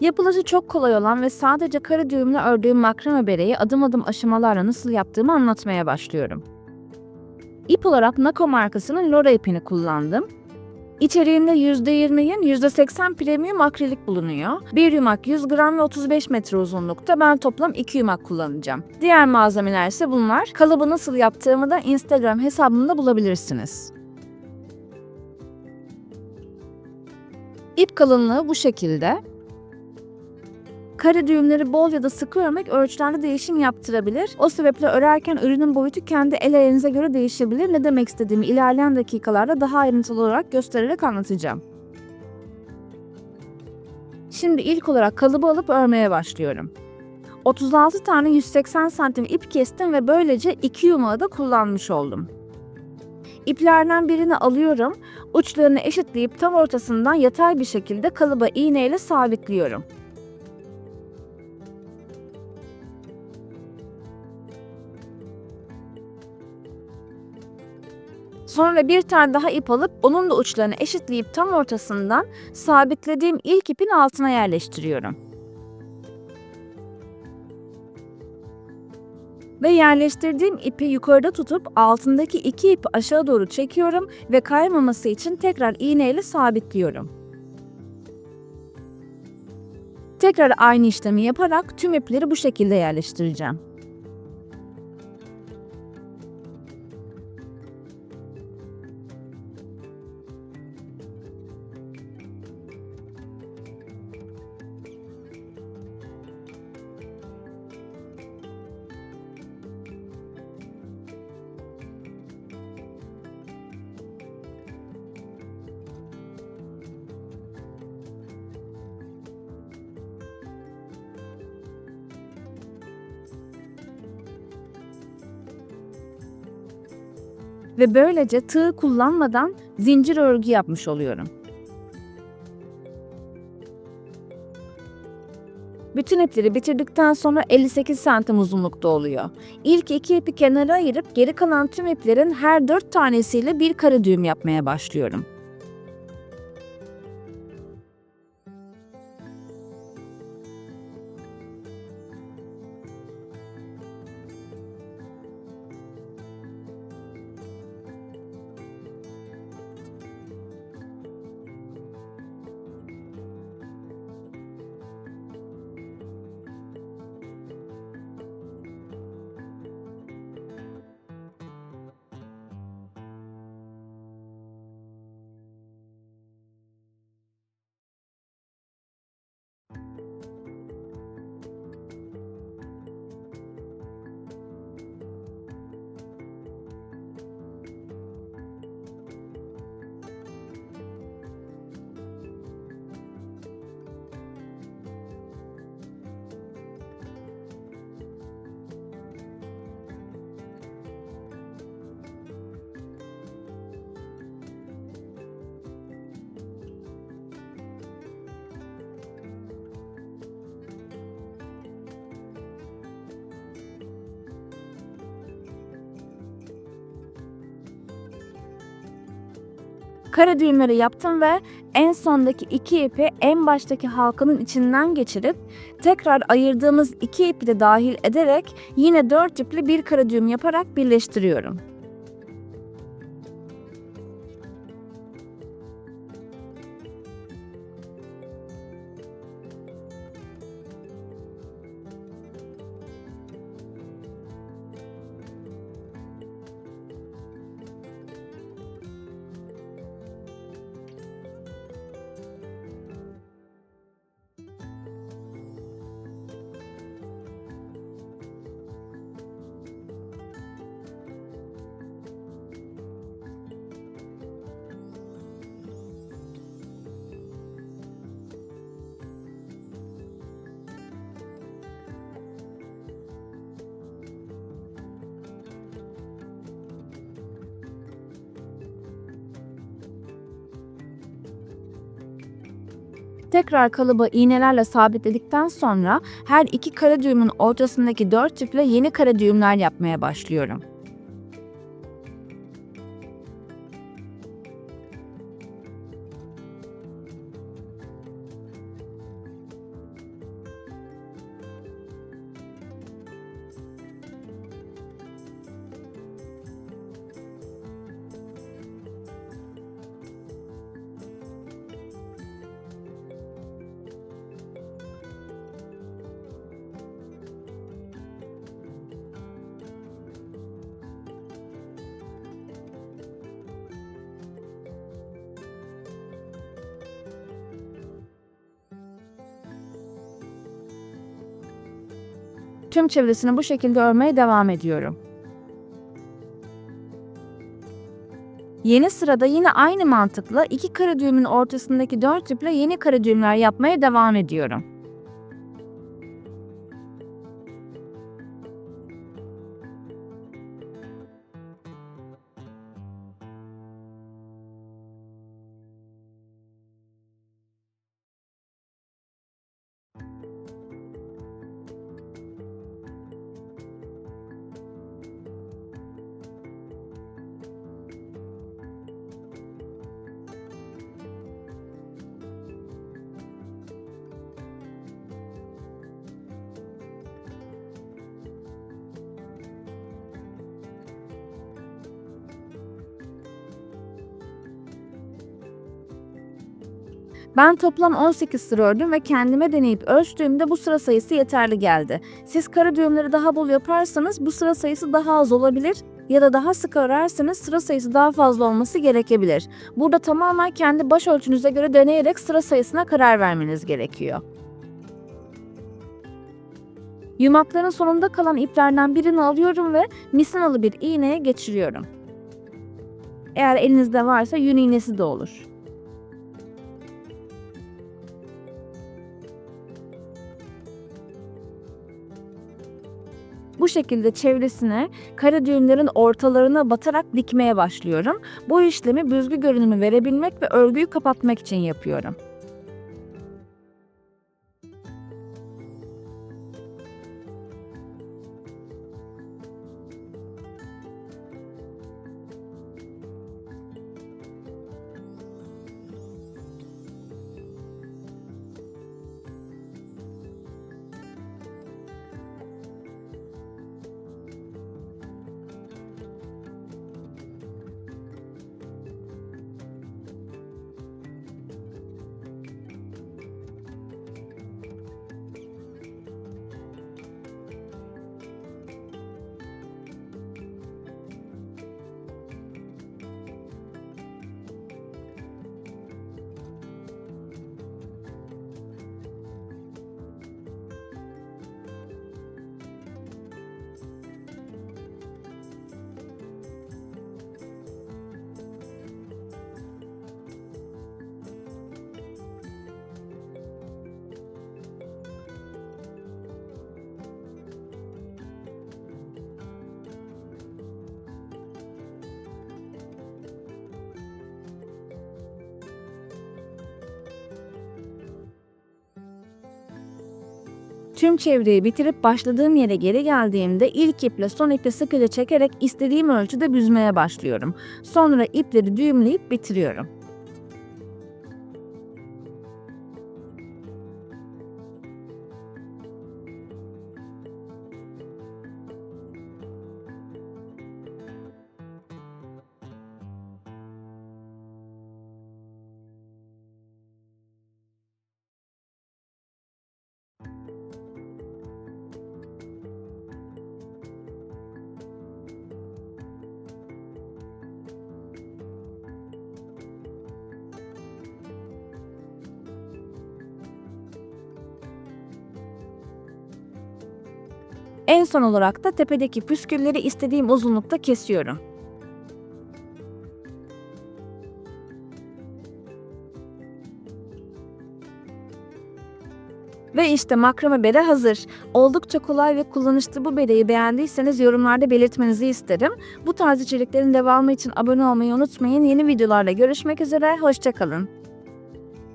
Yapılışı çok kolay olan ve sadece kare düğümle ördüğüm makrame bereyi adım adım aşamalarla nasıl yaptığımı anlatmaya başlıyorum. İp olarak Nako markasının Lora ipini kullandım. İçeriğinde %20'nin %80 premium akrilik bulunuyor. Bir yumak 100 gram ve 35 metre uzunlukta. Ben toplam 2 yumak kullanacağım. Diğer malzemeler ise bunlar. Kalıbı nasıl yaptığımı da Instagram hesabımda bulabilirsiniz. İp kalınlığı bu şekilde. Kare düğümleri bol ya da sıkı örmek ölçülerde değişim yaptırabilir. O sebeple örerken ürünün boyutu kendi el ayarınıza göre değişebilir. Ne demek istediğimi ilerleyen dakikalarda daha ayrıntılı olarak göstererek anlatacağım. Şimdi ilk olarak kalıbı alıp örmeye başlıyorum. 36 tane 180 santim ip kestim ve böylece iki yumağı da kullanmış oldum. İplerden birini alıyorum, uçlarını eşitleyip tam ortasından yatay bir şekilde kalıba iğneyle sabitliyorum. Sonra bir tane daha ip alıp onun da uçlarını eşitleyip tam ortasından sabitlediğim ilk ipin altına yerleştiriyorum. Ve yerleştirdiğim ipi yukarıda tutup altındaki iki ipi aşağı doğru çekiyorum ve kaymaması için tekrar iğneyle sabitliyorum. Tekrar aynı işlemi yaparak tüm ipleri bu şekilde yerleştireceğim. Ve böylece tığ kullanmadan zincir örgü yapmış oluyorum. Bütün ipleri bitirdikten sonra 58 santim uzunlukta oluyor. İlk iki ipi kenara ayırıp geri kalan tüm iplerin her 4 tanesiyle bir kare düğüm yapmaya başlıyorum. Kare düğümleri yaptım ve en sondaki iki ipi en baştaki halkanın içinden geçirip tekrar ayırdığımız iki ipi de dahil ederek yine dört ipli bir kare düğüm yaparak birleştiriyorum. Tekrar kalıbı iğnelerle sabitledikten sonra her iki kare düğümün ortasındaki dört iple yeni kare düğümler yapmaya başlıyorum. Tüm çevresini bu şekilde örmeye devam ediyorum. Yeni sırada yine aynı mantıkla iki kare düğümün ortasındaki dört iple yeni kare düğümler yapmaya devam ediyorum. Ben toplam 18 sıra ördüm ve kendime deneyip ölçtüğümde bu sıra sayısı yeterli geldi. Siz kara düğümleri daha bol yaparsanız bu sıra sayısı daha az olabilir ya da daha sık örerseniz sıra sayısı daha fazla olması gerekebilir. Burada tamamen kendi baş ölçünüze göre deneyerek sıra sayısına karar vermeniz gerekiyor. Yumakların sonunda kalan iplerden birini alıyorum ve misinalı bir iğneye geçiriyorum. Eğer elinizde varsa yün iğnesi de olur. Bu şekilde çevresine kare düğümlerin ortalarına batarak dikmeye başlıyorum. Bu işlemi büzgü görünümü verebilmek ve örgüyü kapatmak için yapıyorum. Tüm çevreyi bitirip başladığım yere geri geldiğimde ilk iple son iple sıkıca çekerek istediğim ölçüde büzmeye başlıyorum. Sonra ipleri düğümleyip bitiriyorum. En son olarak da tepedeki püskülleri istediğim uzunlukta kesiyorum. Ve işte makrame bere hazır. Oldukça kolay ve kullanışlı bu bereyi beğendiyseniz yorumlarda belirtmenizi isterim. Bu tarz içeriklerin devamı için abone olmayı unutmayın. Yeni videolarla görüşmek üzere, hoşçakalın.